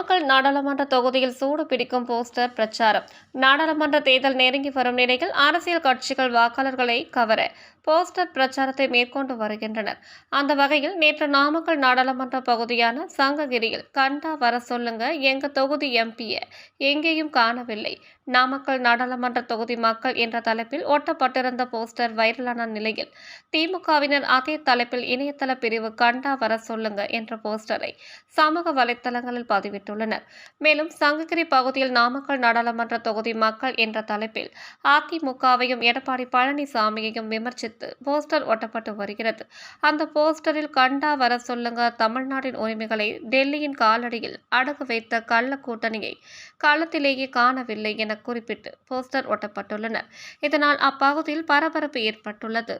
நாமக்கல் நாடாளுமன்ற தொகுதியில் சூடு பிடிக்கும் போஸ்டர் பிரச்சாரம். நாடாளுமன்ற தேர்தல் நெருங்கி வரும் நிலையில் அரசியல் கட்சிகள் வாக்காளர்களை கவர போஸ்டர் பிரச்சாரத்தை மேற்கொண்டு வருகின்றனர். அந்த வகையில் நேற்று நாமக்கல் நாடாளுமன்ற பகுதியான சங்ககிரியில் கண்டா வர சொல்லுங்க எங்க தொகுதி எம்பியை எங்கேயும் காணவில்லை. நாமக்கல் நாடாளுமன்ற தொகுதி மக்கள் என்ற தலைப்பில் ஒட்டப்பட்டிருந்த போஸ்டர் வைரலான நிலையில் திமுகவினர் அதே தலைப்பில் இணையதள பிரிவு கண்டா வர சொல்லுங்க என்ற போஸ்டரை சமூக வலைத்தளங்களில் பதிவிட்டுள்ளனர். மேலும் சங்ககிரி பகுதியில் நாமக்கல் நாடாளுமன்ற தொகுதி மக்கள் என்ற தலைப்பில் அதிமுகவையும் எடப்பாடி பழனிசாமியையும் விமர்சித்து போஸ்டர் ஒட்டப்பட்டு வருகிறது. அந்த போஸ்டரில் கண்டா வர சொல்லுங்க தமிழ்நாட்டின் உரிமைகளை டெல்லியின் காலடியில் அடகு வைத்த கள்ள கூட்டணியை களத்திலேயே காணவில்லை என குறிப்பிட்டு போஸ்டர் ஒட்டப்பட்டுள்ளனர். இதனால் அப்பகுதியில் பரபரப்பு ஏற்பட்டுள்ளது.